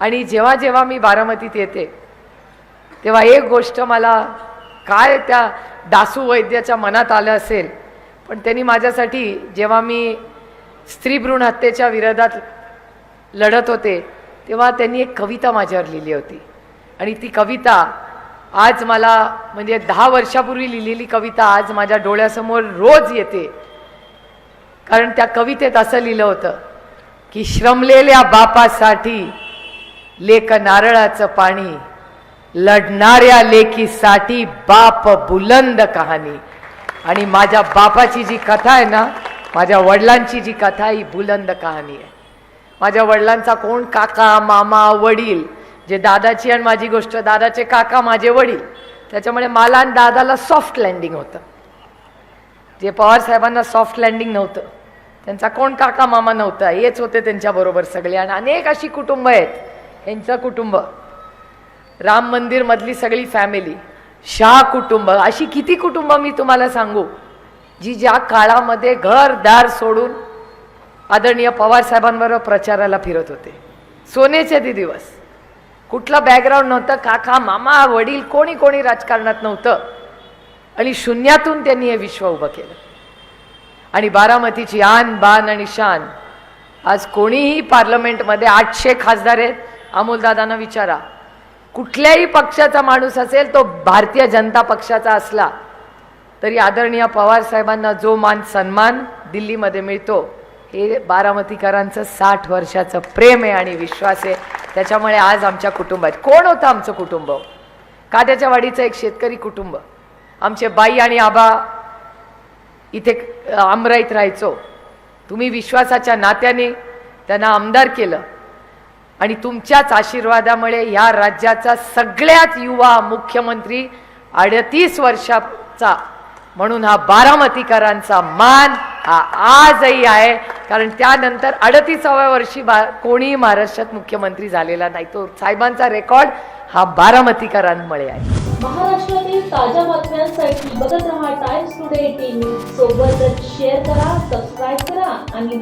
आणि जेव्हा जेव्हा मी बारामतीत येते तेव्हा एक गोष्ट मला काय त्या दासू वैद्याच्या मनात आलं असेल पण त्यांनी माझ्यासाठी जेव्हा मी स्त्री भ्रूण हत्येच्या विरोधात लढत होते तेव्हा त्यांनी एक कविता माझ्यावर लिहिली होती. आणि ती कविता आज मला म्हणजे दहा वर्षापूर्वी लिहिलेली कविता आज माझ्या डोळ्यासमोर रोज येते. कारण त्या कवितेत असं लिहिलं होतं की श्रमलेल्या बापासाठी लेक नारळाचं पाणी लढणाऱ्या लेखीसाठी बाप बुलंद कहाणी. आणि माझ्या बापाची जी कथा आहे ना माझ्या वडिलांची जी कथा ही बुलंद कहाणी आहे. माझ्या वडिलांचा कोण? काका मामा वडील. जे दादाची आणि माझी गोष्ट दादाचे काका माझे वडील. त्याच्यामुळे मला आणि दादाला सॉफ्ट लँडिंग होतं. जे पवार साहेबांना सॉफ्ट लँडिंग नव्हतं. त्यांचा कोण? काका मामा नव्हता. हेच होते त्यांच्याबरोबर सगळे. आणि अनेक अशी कुटुंब आहेत. यांचं कुटुंब. राम मंदिरमधली सगळी फॅमिली शाह कुटुंब. अशी किती कुटुंब मी तुम्हाला सांगू? जी ज्या काळामध्ये घरदार सोडून आदरणीय पवार साहेबांबरोबर प्रचाराला फिरत होते. सोनेचे ते दिवस. कुठलं बॅकग्राऊंड नव्हतं. काका मामा वडील कोणी कोणी राजकारणात नव्हतं. आणि शून्यातून त्यांनी हे विश्व उभं केलं. आणि बारामतीची आन बान आणि शान. आज कोणीही पार्लमेंटमध्ये आठशे खासदार आहेत. अमोलदादांना विचारा. कुठल्याही पक्षाचा माणूस असेल तो भारतीय जनता पक्षाचा असला तरी आदरणीय पवार साहेबांना जो मान सन्मान दिल्लीमध्ये मिळतो हे बारामतीकरांचं साठ वर्षाचं प्रेम आहे आणि विश्वास आहे. त्याच्यामुळे आज आमच्या कुटुंबात कोण होतं आमचं कुटुंब? काद्याच्या वाडीचं एक शेतकरी कुटुंब. आमचे बाई आणि आबा इथे अ, आमराईत राहायचो. तुम्ही विश्वासाच्या नात्याने त्यांना आमदार केलं. आणि तुमच्याच आशीर्वादामुळे या राज्याचा सगळ्यात युवा मुख्यमंत्री अडतीस वर्षाचा म्हणून हा बारामतीकरांचा मान हा आजही आहे. कारण त्यानंतर अडतीसाव्या वर्षी बा कोणीही महाराष्ट्रात मुख्यमंत्री झालेला नाही. तो साहेबांचा रेकॉर्ड हा बारामतीकरांमुळे आहे. महाराष्ट्रातील ताज्या बातम्यांसाठी बघत रहा टाइम्स टुडे टीव्ही सोबतच शेअर करा सबस्क्राईब करा आणि